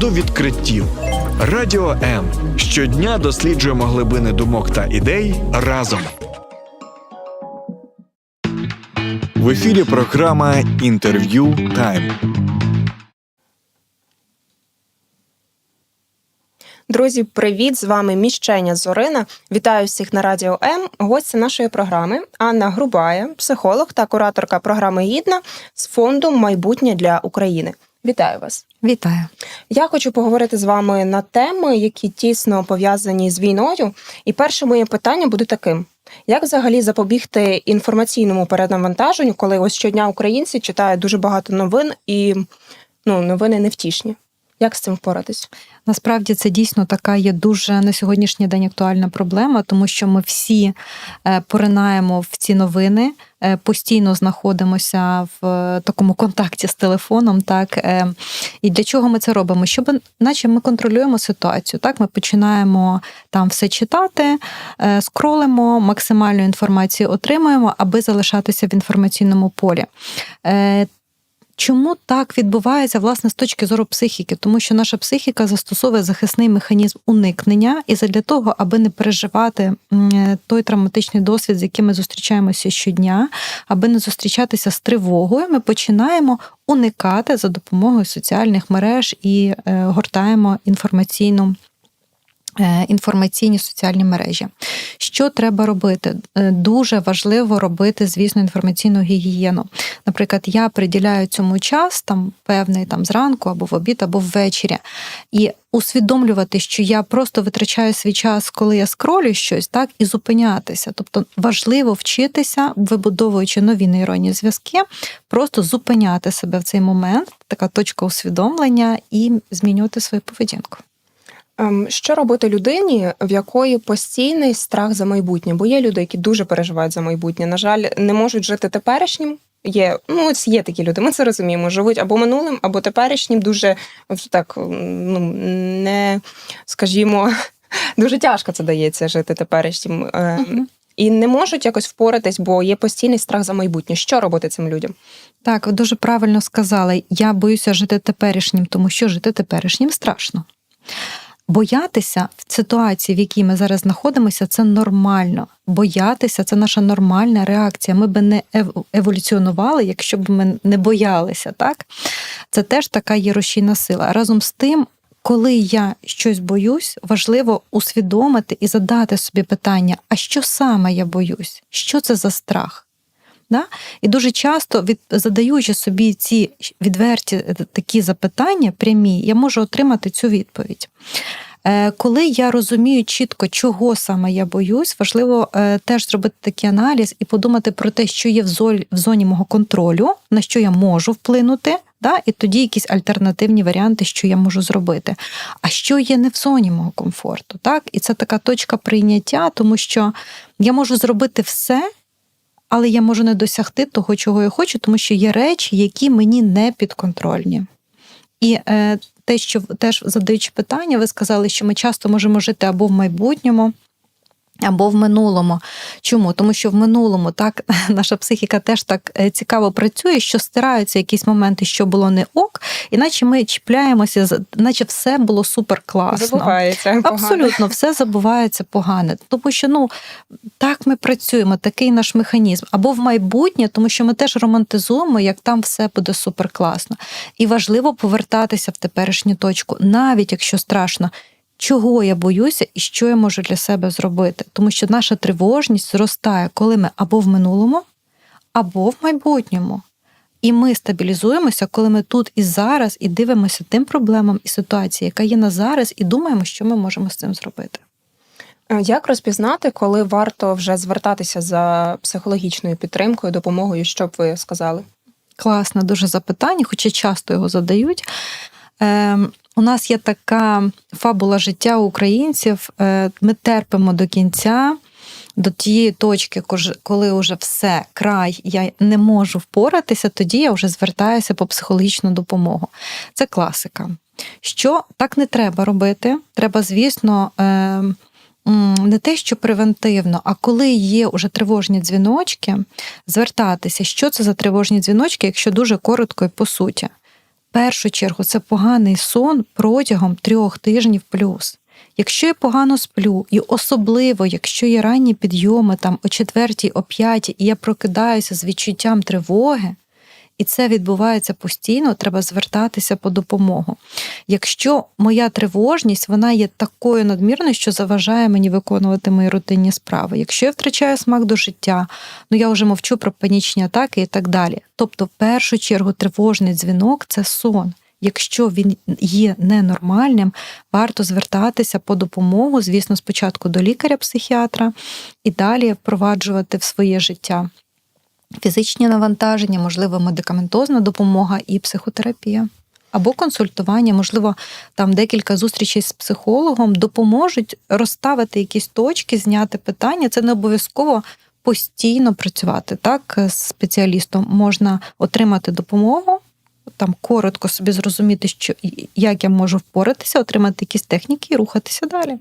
до відкриттів. Радіо М щодня досліджуємо глибини думок та ідей разом. В ефірі програма Інтерв'ю Тайм. Друзі, привіт! З вами Міщеня Зорина. Вітаю всіх на радіо М. Гостя нашої програми Анна Грубая, психолог та кураторка програми Гідна з фонду Майбутнє для України. Вітаю вас! Вітаю. Я хочу поговорити з вами на теми, які тісно пов'язані з війною. І перше моє питання буде таким: як взагалі запобігти інформаційному перенавантаженню, коли ось щодня українці читають дуже багато новин і ну, новини невтішні? Як з цим впоратись? Насправді це дійсно така є дуже на сьогоднішній день актуальна проблема, тому що ми всі е, поринаємо в ці новини, е, постійно знаходимося в е, такому контакті з телефоном. Так і для чого ми це робимо? Щоб, наче ми контролюємо ситуацію. Так, ми починаємо там все читати, скролимо, максимальну інформацію отримуємо, аби залишатися в інформаційному полі. Чому так відбувається власне з точки зору психіки? Тому що наша психіка застосовує захисний механізм уникнення, і для того, аби не переживати той травматичний досвід, з яким ми зустрічаємося щодня, аби не зустрічатися з тривогою, ми починаємо уникати за допомогою соціальних мереж і е, гортаємо інформаційну. Е, інформаційні соціальні мережі. Що треба робити? Е, дуже важливо робити, звісно, інформаційну гігієну. Наприклад, я приділяю цьому час там певний там зранку або в обід, або ввечері. І усвідомлювати, що я просто витрачаю свій час, коли я скролю щось, так і зупинятися. Тобто важливо вчитися, вибудовуючи нові нейронні зв'язки, просто зупиняти себе в цей момент, така точка усвідомлення, і змінювати свою поведінку. Ем, що робити людині, в якої постійний страх за майбутнє? Бо є люди, які дуже переживають за майбутнє. На жаль, не можуть жити теперішнім. Є, ну ось є такі люди, ми це розуміємо. Живуть або минулим, або теперішнім. Дуже так ну не скажімо, дуже тяжко це дається жити теперішнім. Uh-huh. І не можуть якось впоратись, бо є постійний страх за майбутнє. Що робити цим людям? Так, дуже правильно сказали. Я боюся жити теперішнім, тому що жити теперішнім страшно. Боятися в ситуації, в якій ми зараз знаходимося, це нормально. Боятися це наша нормальна реакція. Ми би не еволюціонували, якщо б ми не боялися. Так? Це теж така є рушійна сила. Разом з тим, коли я щось боюсь, важливо усвідомити і задати собі питання: а що саме я боюсь? Що це за страх? Да? І дуже часто, від, задаючи собі ці відверті е, такі запитання прямі, я можу отримати цю відповідь. Е, коли я розумію чітко, чого саме я боюсь, важливо е, теж зробити такий аналіз і подумати про те, що є в зоні мого контролю, на що я можу вплинути, да? і тоді якісь альтернативні варіанти, що я можу зробити. А що є не в зоні мого комфорту. Так? І це така точка прийняття, тому що я можу зробити все але я можу не досягти того, чого я хочу, тому що є речі, які мені не підконтрольні. І е, те, що теж задаючи питання, ви сказали, що ми часто можемо жити або в майбутньому, або в минулому. Чому? Тому що в минулому так наша психіка теж так е, цікаво працює, що стираються якісь моменти, що було не ок, іначе ми чіпляємося, наче все було супер класно. Забувається. Абсолютно, погане. все забувається погане. Тому що ну так ми працюємо, такий наш механізм. Або в майбутнє, тому що ми теж романтизуємо, як там все буде супер класно. І важливо повертатися в теперішню точку, навіть якщо страшно чого я боюся і що я можу для себе зробити. Тому що наша тривожність зростає, коли ми або в минулому, або в майбутньому. І ми стабілізуємося, коли ми тут і зараз, і дивимося тим проблемам і ситуації, яка є на зараз, і думаємо, що ми можемо з цим зробити. Е, як розпізнати, коли варто вже звертатися за психологічною підтримкою, допомогою, що б ви сказали? Класне дуже запитання, хоча часто його задають. Ем, у нас є така фабула життя українців. Е, ми терпимо до кінця, до тієї точки, коли вже все, край, я не можу впоратися, тоді я вже звертаюся по психологічну допомогу. Це класика. Що так не треба робити? Треба, звісно, е, не те, що превентивно, а коли є вже тривожні дзвіночки, звертатися, що це за тривожні дзвіночки, якщо дуже коротко і по суті першу чергу це поганий сон протягом трьох тижнів плюс. Якщо я погано сплю, і особливо, якщо є ранні підйоми там о четвертій, о п'ятій, і я прокидаюся з відчуттям тривоги, і це відбувається постійно, треба звертатися по допомогу. Якщо моя тривожність вона є такою надмірною, що заважає мені виконувати мої рутинні справи. Якщо я втрачаю смак до життя, ну я вже мовчу про панічні атаки і так далі. Тобто, в першу чергу, тривожний дзвінок це сон. Якщо він є ненормальним, варто звертатися по допомогу, звісно, спочатку до лікаря-психіатра і далі впроваджувати в своє життя фізичні навантаження, можливо, медикаментозна допомога і психотерапія. Або консультування, можливо, там декілька зустрічей з психологом допоможуть розставити якісь точки, зняти питання. Це не обов'язково постійно працювати. Так, з спеціалістом можна отримати допомогу, там коротко собі зрозуміти, що як я можу впоратися, отримати якісь техніки і рухатися далі.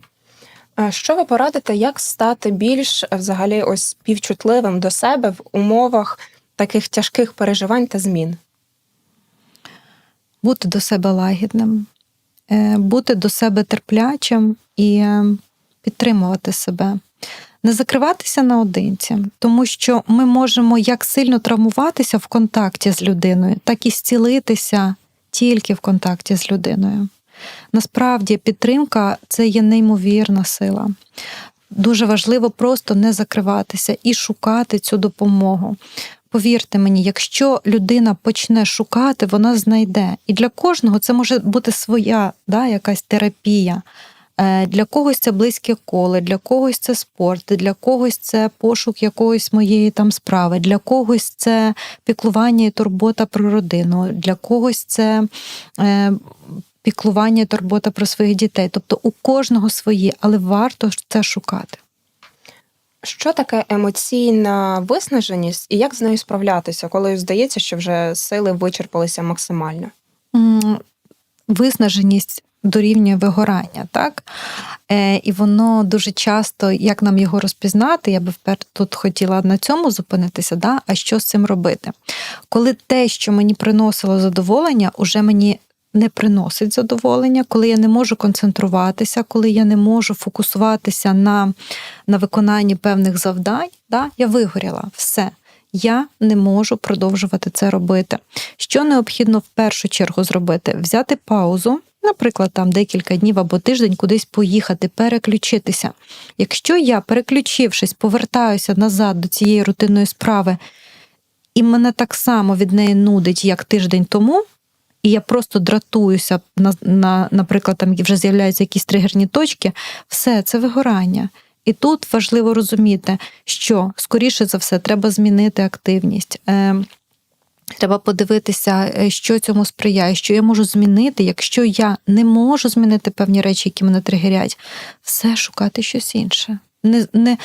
Е, Що ви порадите, як стати більш е, взагалі ось співчутливим до себе в умовах таких тяжких переживань та змін? бути до себе лагідним, е, бути до себе терплячим і підтримувати себе. Не закриватися наодинці, тому що ми можемо як сильно травмуватися в контакті з людиною, так і зцілитися тільки в контакті з людиною. Насправді, підтримка це є неймовірна сила. Дуже важливо просто не закриватися і шукати цю допомогу. Повірте мені, якщо людина почне шукати, вона знайде. І для кожного це може бути своя да, якась терапія. Е, Для когось це близьке коло, для когось це спорт, для когось це пошук якоїсь моєї там справи, для когось це піклування і турбота про родину, для когось це е, піклування турбота про своїх дітей. Тобто у кожного свої, але варто це шукати. Що таке емоційна виснаженість і як з нею справлятися, коли здається, що вже сили вичерпалися максимально? Виснаженість дорівнює вигорання, так? Е, і воно дуже часто, як нам його розпізнати, я би впер тут хотіла на цьому зупинитися, да? а що з цим робити? Коли те, що мені приносило задоволення, уже мені не приносить задоволення, коли я не можу концентруватися, коли я не можу фокусуватися на, на виконанні певних завдань, да? я вигоріла все. Я не можу продовжувати це робити. Що необхідно в першу чергу зробити? Взяти паузу, наприклад, там декілька днів або тиждень кудись поїхати, переключитися. Якщо я, переключившись, повертаюся назад до цієї рутинної справи, і мене так само від неї нудить, як тиждень тому, і я просто дратуюся, на, на, наприклад, там вже з'являються якісь тригерні точки, все це вигорання. І тут важливо розуміти, що скоріше за все треба змінити активність. Е, Треба подивитися, е, що цьому сприяє, що я можу змінити, якщо я не можу змінити певні речі, які мене тригерять, все шукати щось інше. Не, не,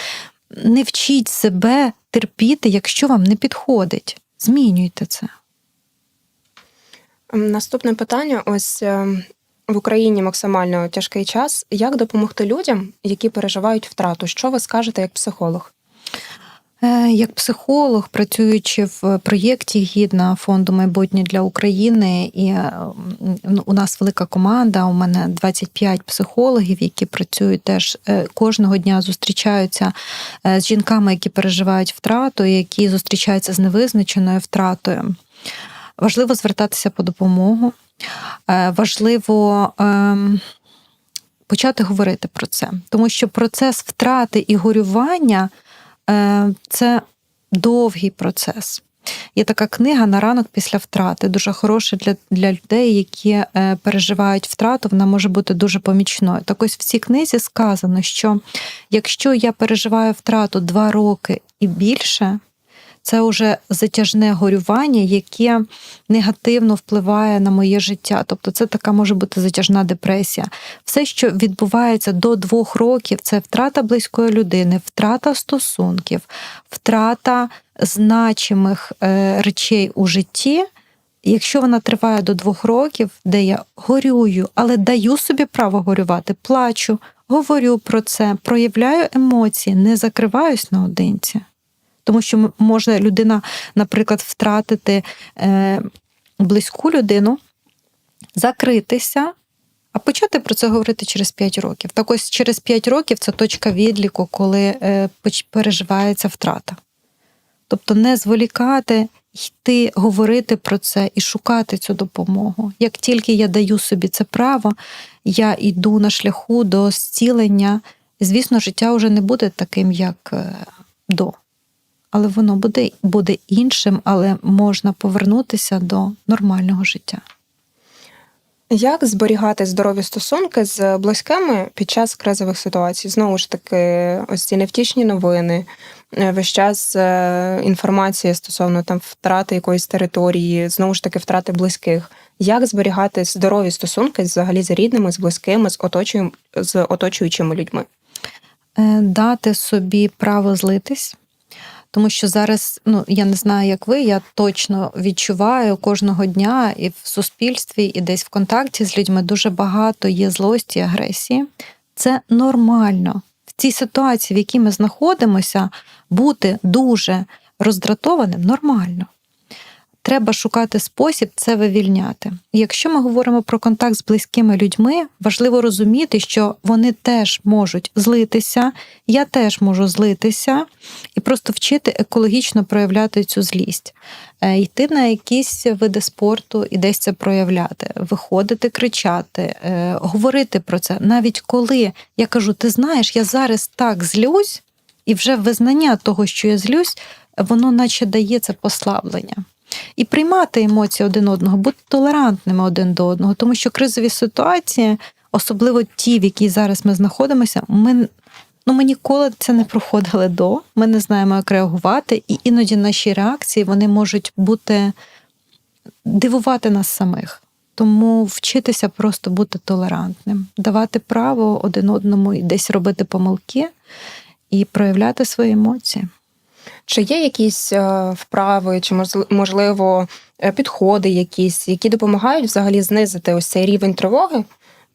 не вчіть себе терпіти, якщо вам не підходить. Змінюйте це. Наступне питання: ось е, в Україні максимально тяжкий час. Як допомогти людям, які переживають втрату? Що ви скажете як психолог? Е, Як психолог, працюючи в проєкті Гідна фонду майбутнє для України, і е, у нас велика команда. У мене 25 психологів, які працюють теж кожного дня зустрічаються з жінками, які переживають втрату, які зустрічаються з невизначеною втратою. Важливо звертатися по допомогу. Е, Важливо ем, почати говорити про це, тому що процес втрати і горювання е, це довгий процес. Є така книга на ранок після втрати, дуже хороша для, для людей, які е, переживають втрату, вона може бути дуже помічною. Так ось в цій книзі сказано, що якщо я переживаю втрату два роки і більше, це вже затяжне горювання, яке негативно впливає на моє життя. Тобто, це така може бути затяжна депресія. Все, що відбувається до двох років, це втрата близької людини, втрата стосунків, втрата значимих е, речей у житті. Якщо вона триває до двох років, де я горюю, але даю собі право горювати, плачу, говорю про це, проявляю емоції, не закриваюсь наодинці. Тому що може людина, наприклад, втратити е, близьку людину, закритися, а почати про це говорити через 5 років. Так ось через 5 років це точка відліку, коли е, переживається втрата. Тобто не зволікати, йти, говорити про це і шукати цю допомогу. Як тільки я даю собі це право, я йду на шляху до зцілення. Звісно, життя вже не буде таким, як е, до. Але воно буде, буде іншим, але можна повернутися до нормального життя. Як зберігати здорові стосунки з близькими під час кризових ситуацій? Знову ж таки, ось ці невтішні новини, е, весь час е, інформація стосовно там втрати якоїсь території, знову ж таки, втрати близьких. Як зберігати здорові стосунки взагалі з рідними, з близькими, з оточуючими людьми? Е, Дати собі право злитись. Тому що зараз, ну я не знаю, як ви, я точно відчуваю кожного дня і в суспільстві, і десь в контакті з людьми дуже багато є злості, агресії. Це нормально. В цій ситуації, в якій ми знаходимося, бути дуже роздратованим нормально. Треба шукати спосіб це вивільняти. Якщо ми говоримо про контакт з близькими людьми, важливо розуміти, що вони теж можуть злитися, я теж можу злитися, і просто вчити екологічно проявляти цю злість, Е, йти на якісь види спорту і десь це проявляти, виходити, кричати, е, говорити про це. Навіть коли я кажу, ти знаєш, я зараз так злюсь, і вже визнання того, що я злюсь, воно наче дає це послаблення. І приймати емоції один одного, бути толерантними один до одного, тому що кризові ситуації, особливо ті, в якій зараз ми знаходимося, ми, ну, ми ніколи це не проходили до. Ми не знаємо, як реагувати, і іноді наші реакції вони можуть бути дивувати нас самих. Тому вчитися просто бути толерантним, давати право один одному і десь робити помилки і проявляти свої емоції. Чи є якісь е, вправи, чи можли- можливо е, підходи, якісь, які допомагають взагалі знизити ось цей рівень тривоги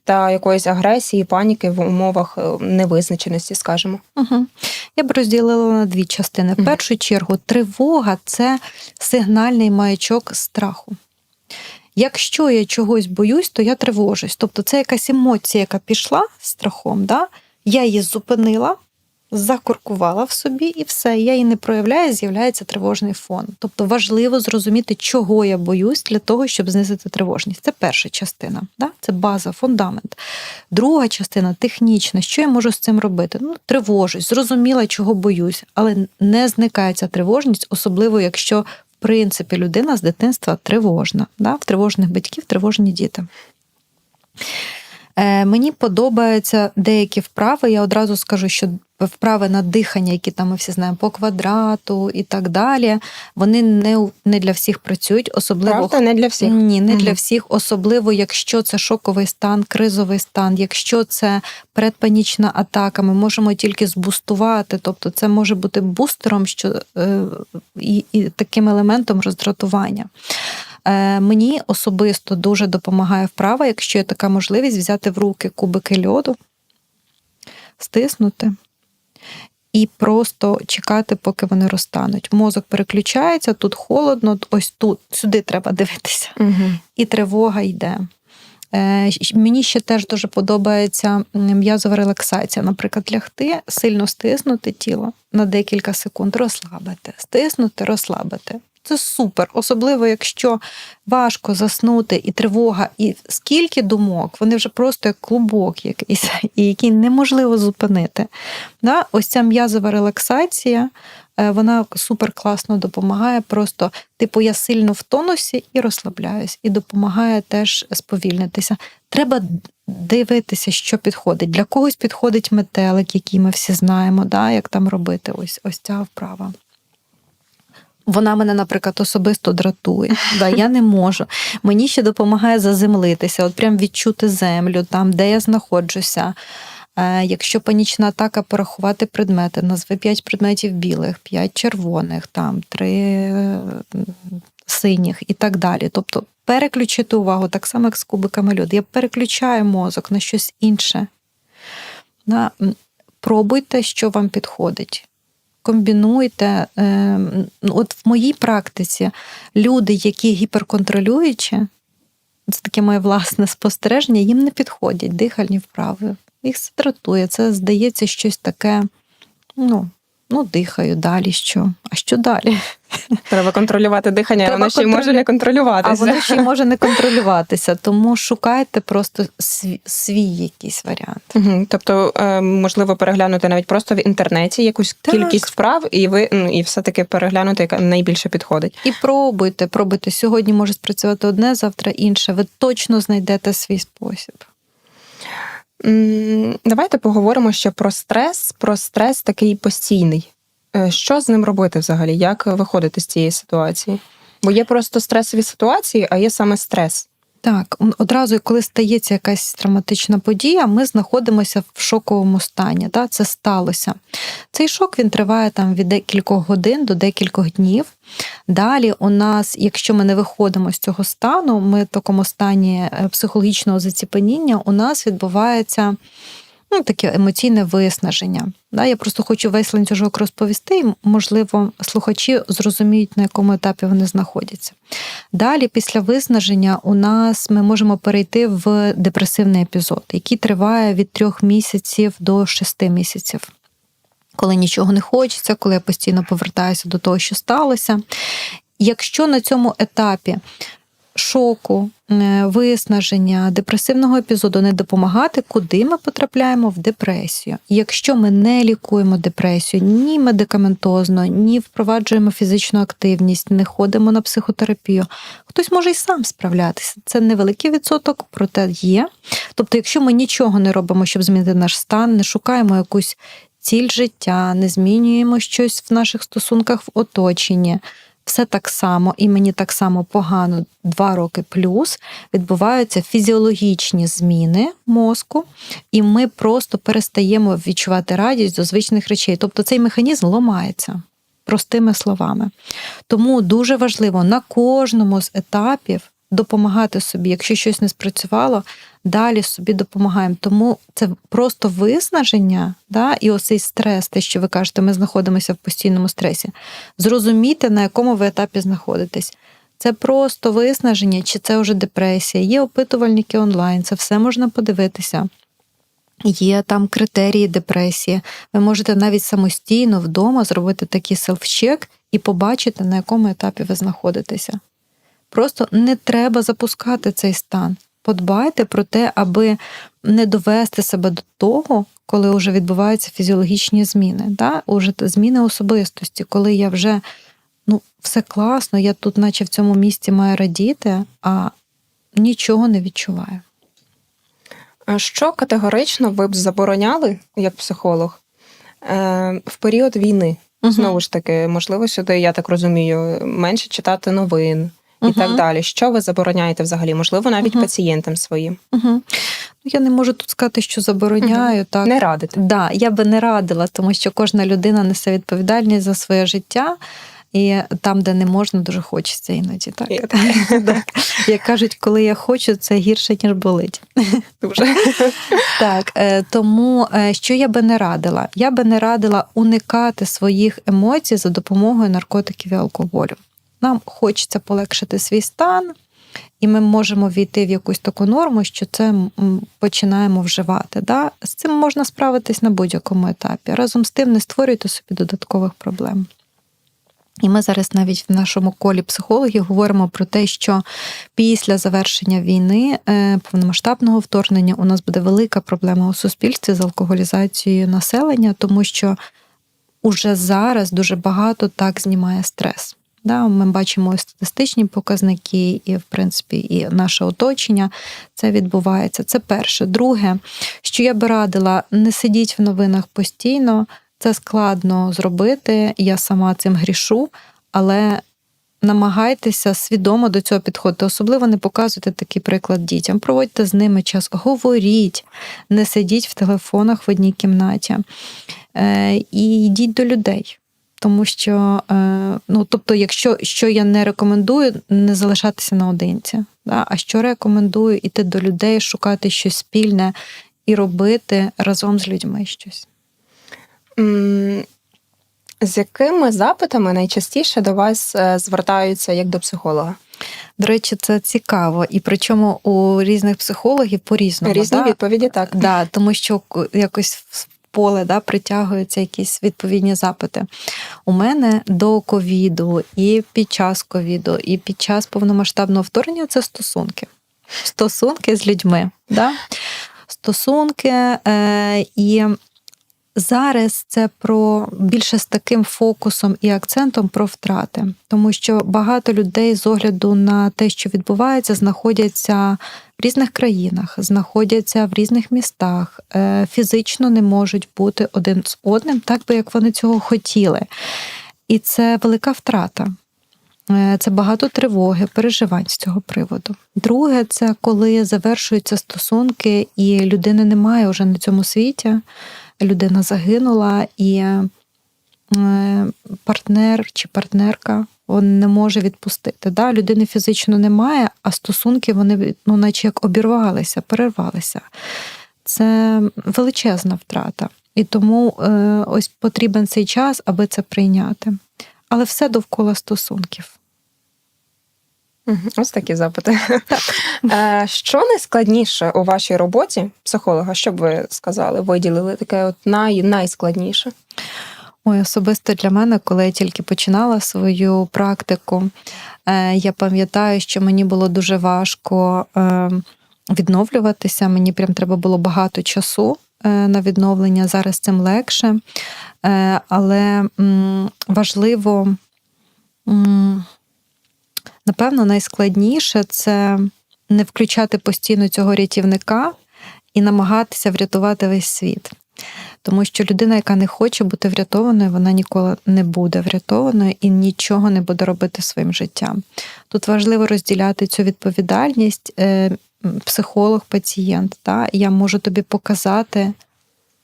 та якоїсь агресії, паніки в умовах е, невизначеності, скажімо? Угу. Я б розділила на дві частини. В першу чергу, тривога це сигнальний маячок страху. Якщо я чогось боюсь, то я тривожусь. Тобто це якась емоція, яка пішла страхом, да? я її зупинила, закуркувала в собі і все. Я її не проявляю, з'являється тривожний фон. Тобто важливо зрозуміти, чого я боюсь для того, щоб знизити тривожність. Це перша частина, да? це база, фундамент. Друга частина технічна. Що я можу з цим робити? Ну, тривожусь, зрозуміла, чого боюсь, але не зникає ця тривожність, особливо якщо в принципі людина з дитинства тривожна. Да? В тривожних батьків тривожні діти. Е, Мені подобаються деякі вправи. Я одразу скажу, що вправи на дихання, які там ми всі знаємо по квадрату і так далі, вони не, не для всіх працюють, особливо Правда, не для всіх. ні, не Мгм. для всіх, особливо якщо це шоковий стан, кризовий стан, якщо це предпанічна атака, ми можемо тільки збустувати. Тобто це може бути бустером, що е, і, і таким елементом роздратування. Е, Мені особисто дуже допомагає вправа, якщо є така можливість, взяти в руки кубики льоду, стиснути. І просто чекати, поки вони розтануть. Мозок переключається, тут холодно, ось тут, сюди треба дивитися Угу. і тривога йде. Е, Мені ще теж дуже подобається м'язова релаксація. Наприклад, лягти, сильно стиснути тіло на декілька секунд, розслабити, стиснути, розслабити. Це супер, особливо якщо важко заснути і тривога, і скільки думок, вони вже просто як клубок якийсь, і який неможливо зупинити. Да? Ось ця м'язова релаксація, е, вона супер класно допомагає. Просто, типу, я сильно в тонусі і розслабляюсь, і допомагає теж сповільнитися. Треба дивитися, що підходить. Для когось підходить метелик, який ми всі знаємо, да? як там робити ось, ось ця вправа. Вона мене, наприклад, особисто дратує. Да, я не можу. Мені ще допомагає заземлитися, от прям відчути землю, там, де я знаходжуся. Е, Якщо панічна атака, порахувати предмети, назви 5 предметів білих, 5 червоних, там 3 синіх і так далі. Тобто переключити увагу, так само, як з кубиками льоду. Я переключаю мозок на щось інше. Пробуйте, що вам підходить. Комбінуйте. Е, От в моїй практиці люди, які гіперконтролюючі, це таке моє власне спостереження, їм не підходять дихальні вправи. Їх це дратує. Це здається щось таке. Ну, ну дихаю далі. Що? А що далі? Треба контролювати дихання, Треба воно ще й може контролю- не А воно ще й може не контролюватися. Тому шукайте просто свій, свій якийсь варіант. Мгм. Тобто, е, можливо, переглянути навіть просто в інтернеті якусь Так. кількість вправ, і ви ну, і все-таки переглянути, яка найбільше підходить. І пробуйте, пробуйте. Сьогодні може спрацювати одне, завтра інше. Ви точно знайдете свій спосіб. Давайте поговоримо ще про стрес, про стрес такий постійний. Е, Що з ним робити взагалі? Як виходити з цієї ситуації? Бо є просто стресові ситуації, а є саме стрес. Так, одразу, коли стається якась травматична подія, ми знаходимося в шоковому стані. Да? Це сталося. Цей шок він триває там від декількох годин до декількох днів. Далі, у нас, якщо ми не виходимо з цього стану, ми в такому стані е, психологічного заціпеніння, у нас відбувається. Ну, таке емоційне виснаження. Да, я просто хочу весь ланцюжок розповісти, і, можливо, слухачі зрозуміють, на якому етапі вони знаходяться. Далі, після виснаження, у нас ми можемо перейти в депресивний епізод, який триває від трьох місяців до шести місяців. Коли нічого не хочеться, коли я постійно повертаюся до того, що сталося. Якщо на цьому етапі шоку, е, виснаження, депресивного епізоду не допомагати, куди ми потрапляємо в депресію. Якщо ми не лікуємо депресію ні медикаментозно, ні впроваджуємо фізичну активність, не ходимо на психотерапію, хтось може й сам справлятися. Це невеликий відсоток, проте є. Тобто, якщо ми нічого не робимо, щоб змінити наш стан, не шукаємо якусь ціль життя, не змінюємо щось в наших стосунках в оточенні. Все так само, і мені так само погано два роки плюс відбуваються фізіологічні зміни мозку, і ми просто перестаємо відчувати радість до звичних речей. Тобто цей механізм ламається простими словами. Тому дуже важливо на кожному з етапів допомагати собі, якщо щось не спрацювало, далі собі допомагаємо. Тому це просто виснаження, да, і оцей стрес, те, що ви кажете, ми знаходимося в постійному стресі. Зрозуміти, на якому ви етапі знаходитесь. Це просто виснаження, чи це вже депресія. Є опитувальники онлайн, це все можна подивитися. Є там критерії депресії. Ви можете навіть самостійно вдома зробити такий селф-чек і побачити, на якому етапі ви знаходитеся. Просто не треба запускати цей стан. Подбайте про те, аби не довести себе до того, коли вже відбуваються фізіологічні зміни, да? уже зміни особистості, коли я вже ну, все класно, я тут, наче в цьому місці маю радіти, а нічого не відчуваю. А Що категорично ви б забороняли як психолог е, в період війни? Мгм. Знову ж таки, можливо, сюди, я так розумію, менше читати новин і так далі. Що ви забороняєте взагалі? Можливо, навіть пацієнтам своїм. Угу. Я не можу тут сказати, що забороняю. Так. Не радите. Да, я би не радила, тому що кожна людина несе відповідальність за своє життя. І там, де не можна, дуже хочеться іноді. Так? Я так. Як кажуть, коли я хочу, це гірше, ніж болить. Дуже. Так, е, тому е, що я би не радила? Я би не радила уникати своїх емоцій за допомогою наркотиків і алкоголю. Нам хочеться полегшити свій стан, і ми можемо війти в якусь таку норму, що це починаємо вживати. Да? З цим можна справитись на будь-якому етапі. Разом з тим не створюйте собі додаткових проблем. І ми зараз навіть в нашому колі психологів говоримо про те, що після завершення війни, е, повномасштабного вторгнення, у нас буде велика проблема у суспільстві з алкоголізацією населення, тому що уже зараз дуже багато так знімає стрес. Да, ми бачимо і статистичні показники, і, в принципі, і наше оточення. Це відбувається. Це перше. Друге, що я би радила, не сидіть в новинах постійно. Це складно зробити. Я сама цим грішу, але намагайтеся свідомо до цього підходити. Особливо не показуйте такий приклад дітям. Проводьте з ними час, говоріть, не сидіть в телефонах в одній кімнаті. Е, і йдіть до людей. Тому що, е, ну, тобто, якщо що я не рекомендую, не залишатися наодинці. Да? А що рекомендую іти до людей, шукати щось спільне і робити разом з людьми щось. З якими запитами найчастіше до вас е, звертаються як до психолога? До речі, це цікаво. І причому у різних психологів по-різному. Різні да? відповіді так. Да, тому що якось поле да, притягуються якісь відповідні запити. У мене до ковіду, і під час ковіду, і під час повномасштабного вторгнення це стосунки. Стосунки з людьми. Да? Стосунки е, і. Зараз це про більше з таким фокусом і акцентом про втрати, тому що багато людей з огляду на те, що відбувається, знаходяться в різних країнах, знаходяться в різних містах, е, фізично не можуть бути один з одним, так би як вони цього хотіли. І це велика втрата. Е, Це багато тривоги, переживань з цього приводу. Друге, це коли завершуються стосунки, і людини немає вже на цьому світі. Людина загинула, і е, партнер чи партнерка він не може відпустити. Да? Людини фізично немає, а стосунки вони ну, наче як обірвалися, перервалися. Це величезна втрата. І тому е, ось потрібен цей час, аби це прийняти. Але все довкола стосунків. Ось такі запити. Е, Що найскладніше у вашій роботі психолога? Що б ви сказали? Виділили таке от най, найскладніше? Ой, особисто для мене, коли я тільки починала свою практику, е, я пам'ятаю, що мені було дуже важко е, відновлюватися. Мені прям треба було багато часу на відновлення. Зараз цим легше. Але важливо, напевно, найскладніше це не включати постійно цього рятівника і намагатися врятувати весь світ. Тому що людина, яка не хоче бути врятованою, вона ніколи не буде врятованою і нічого не буде робити своїм життям. Тут важливо розділяти цю відповідальність е, психолог, пацієнт. Та? Я можу тобі показати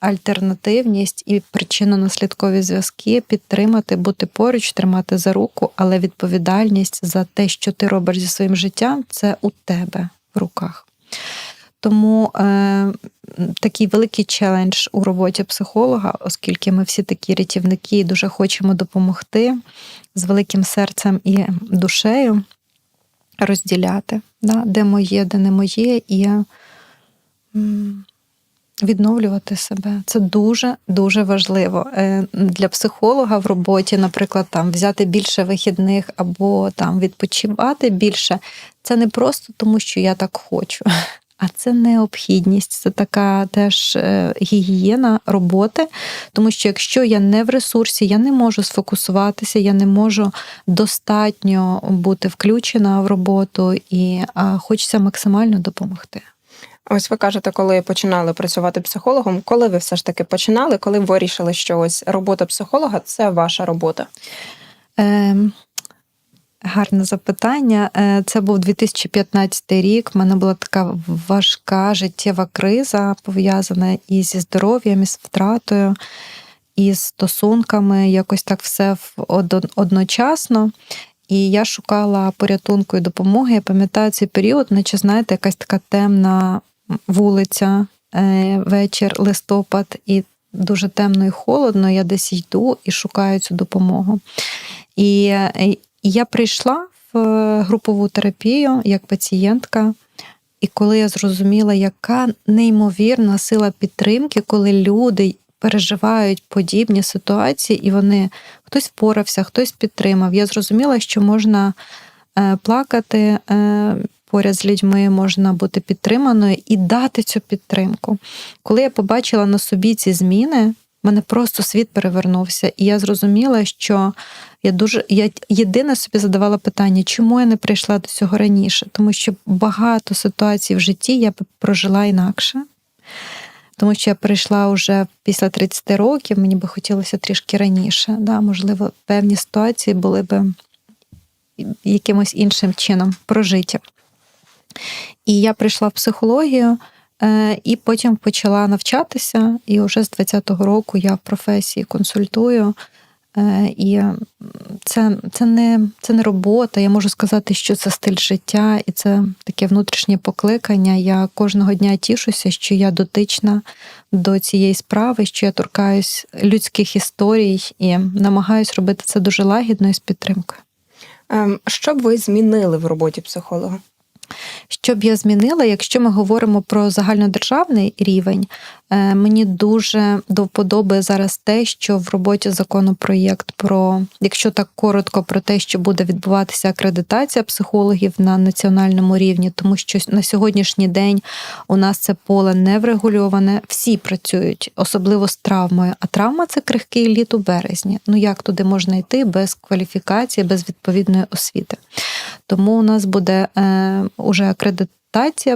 альтернативність і причинно-наслідкові зв'язки, підтримати, бути поруч, тримати за руку, але відповідальність за те, що ти робиш зі своїм життям, це у тебе в руках. Тому е, такий великий челендж у роботі психолога, оскільки ми всі такі рятівники і дуже хочемо допомогти з великим серцем і душею розділяти, да, де моє, де не моє, і відновлювати себе. Це дуже дуже важливо Е, для психолога в роботі, наприклад, там взяти більше вихідних або там відпочивати більше. Це не просто тому, що я так хочу. А це необхідність, це така теж е, гігієна роботи. Тому що якщо я не в ресурсі, я не можу сфокусуватися, я не можу достатньо бути включена в роботу і хочеться максимально допомогти. Ось ви кажете, коли починали працювати психологом, коли ви все ж таки починали, коли ви вирішили, що ось робота психолога це ваша робота? Е, гарне запитання. Е, Це був 2015 рік. У мене була така важка життєва криза, пов'язана і зі здоров'ям, і з втратою, і з стосунками. Якось так все одночасно. І я шукала порятунку і допомоги. Я пам'ятаю цей період, наче знаєте, якась така темна вулиця, е, вечір, листопад, і дуже темно і холодно. Я десь йду і шукаю цю допомогу. І, е, я прийшла в е, групову терапію як пацієнтка. І коли я зрозуміла, яка неймовірна сила підтримки, коли люди переживають подібні ситуації, і вони хтось впорався, хтось підтримав. Я зрозуміла, що можна плакати поряд з людьми, можна бути підтриманою і дати цю підтримку. Коли я побачила на собі ці зміни, мене просто світ перевернувся, і я зрозуміла, що я дуже я єдине собі задавала питання, чому я не прийшла до цього раніше, тому що багато ситуацій в житті я б прожила інакше. Тому що я прийшла вже після 30 років, мені би хотілося трішки раніше. Да, Можливо, певні ситуації були б якимось іншим чином прожиті. І я прийшла в психологію, е, і потім почала навчатися. І вже з 20-го року я в професії консультую. Е, І це, це, не, це не робота. Я можу сказати, що це стиль життя, і це таке внутрішнє покликання. Я кожного дня тішуся, що я дотична до цієї справи, що я торкаюсь людських історій і намагаюсь робити це дуже лагідно і з підтримкою. Ем, Що б ви змінили в роботі психолога? Що б я змінила, якщо ми говоримо про загальнодержавний рівень, мені дуже до вподоби зараз те, що в роботі законопроєкт про, якщо так коротко, про те, що буде відбуватися акредитація психологів на національному рівні, тому що на сьогоднішній день у нас це поле не врегульоване, всі працюють, особливо з травмою. А травма це крихкий літ у березні. Ну як туди можна йти без кваліфікації, без відповідної освіти? Тому у нас буде е, уже акредитація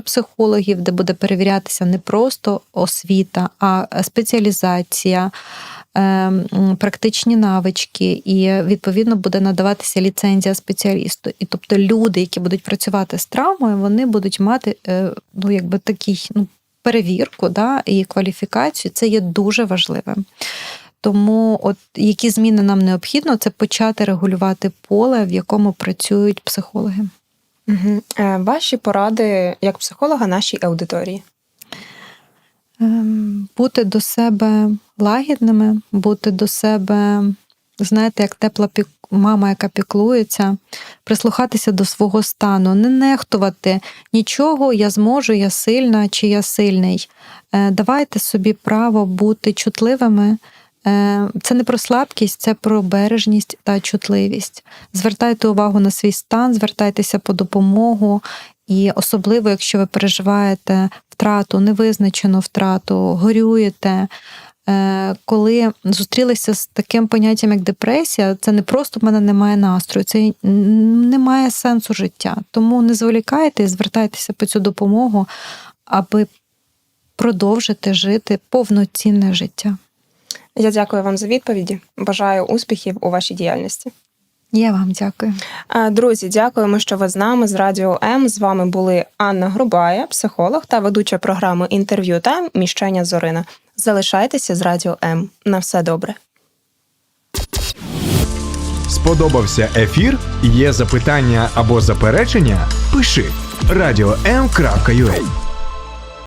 психологів, де буде перевірятися не просто освіта, а спеціалізація, е, практичні навички, і відповідно буде надаватися ліцензія спеціалісту. І тобто люди, які будуть працювати з травмою, вони будуть мати е, ну, якби такий ну, перевірку да, і кваліфікацію. Це є дуже важливим. Тому, от які зміни нам необхідно, це почати регулювати поле, в якому працюють психологи. Угу. Ваші поради як психолога нашій аудиторії. Ем, Бути до себе лагідними, бути до себе, знаєте, як тепла пік... мама, яка піклується, прислухатися до свого стану, не нехтувати нічого, я зможу, я сильна чи я сильний. Е, Давайте собі право бути чутливими. Е, Це не про слабкість, це про бережність та чутливість. Звертайте увагу на свій стан, звертайтеся по допомогу, і особливо, якщо ви переживаєте втрату, невизначену втрату, горюєте. е, Коли зустрілися з таким поняттям, як депресія, це не просто в мене немає настрою, це немає сенсу життя. Тому не зволікайте і звертайтеся по цю допомогу, аби продовжити жити повноцінне життя. Я дякую вам за відповіді. Бажаю успіхів у вашій діяльності. Я вам дякую. Друзі, дякуємо, що ви з нами з Радіо М. З вами були Анна Грубая, психолог та ведуча програми інтерв'ю та міщення Зорина. Залишайтеся з Радіо М. На все добре. Сподобався ефір? Є запитання або заперечення? Пиши радіом.ua